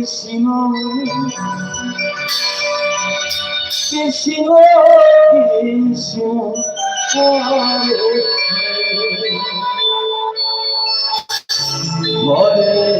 ensinou que ensinou que ensinou Glória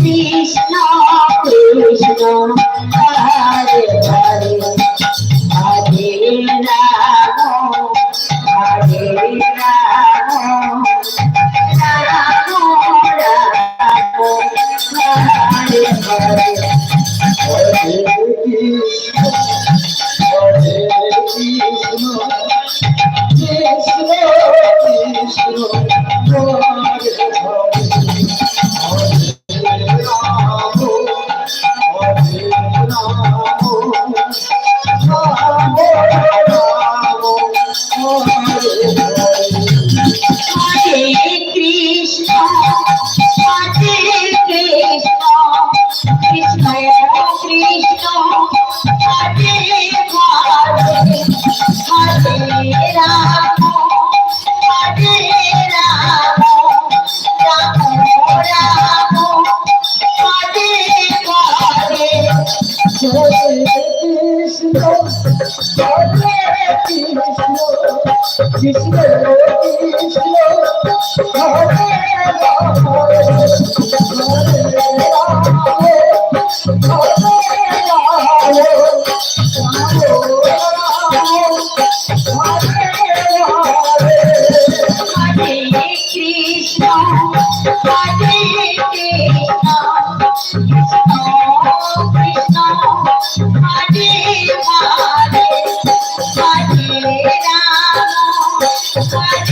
Krishna, Krishna.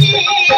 Yeah.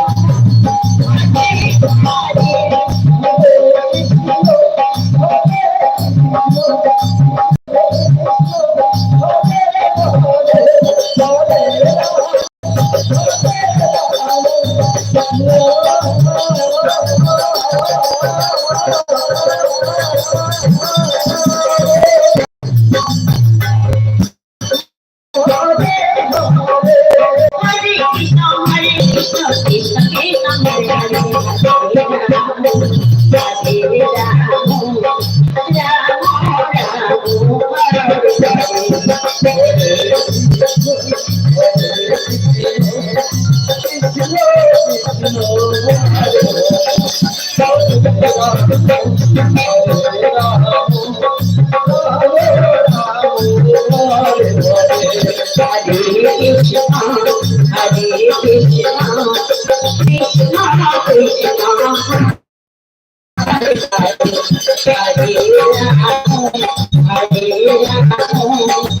Hare Hare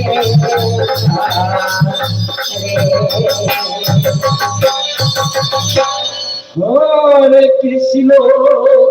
Hare Hare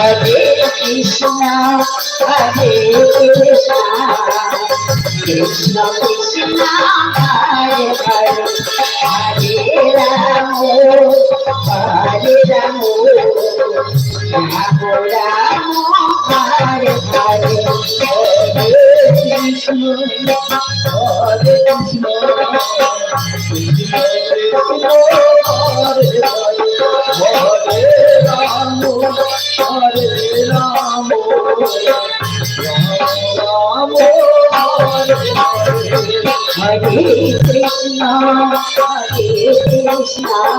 Hare Hare Krishna হরে কৃষ্ণ কৃষ্ণ কৃষ্ণ হরে হরে হরে হরে রাম রাম হরে হরে কৃষ্ণ হরে কৃষ্ণ হরে রাম হরে রাম রাম রাম হরে কৃষ্ণ হরে কৃষ্ণ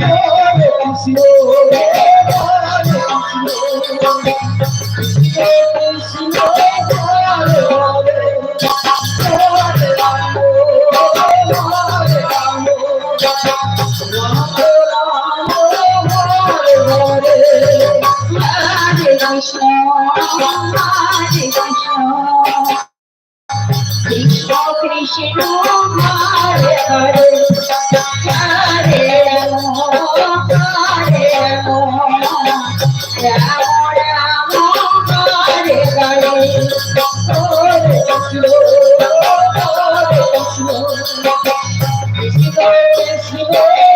হরে Hare Krishna,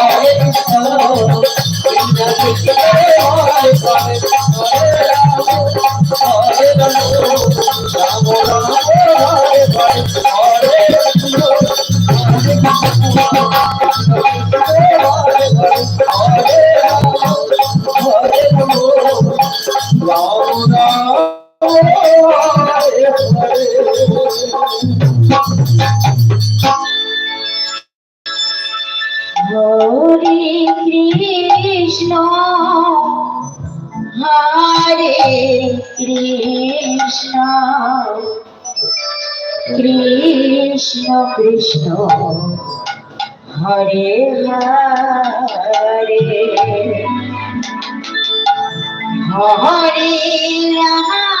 রে হরে Ram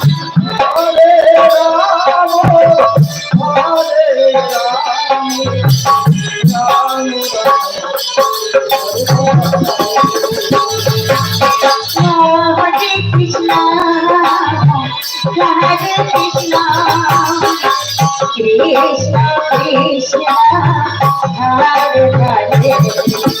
Radhe Krishna, Krishna Krishna, Radhe Radhe.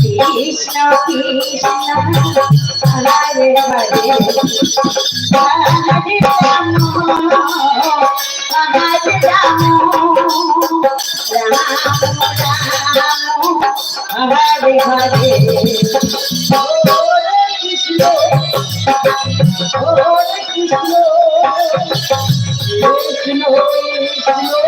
Krishna Krishna Hare Hare Hare Rama Hare Rama Hare Hare Oh, Krishna, Krishna, Krishna,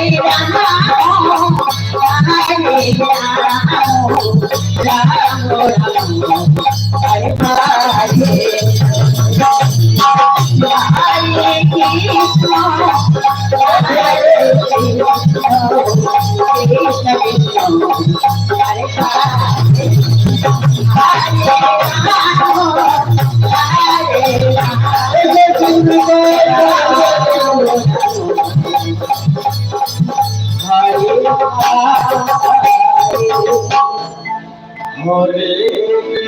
Hare Krishna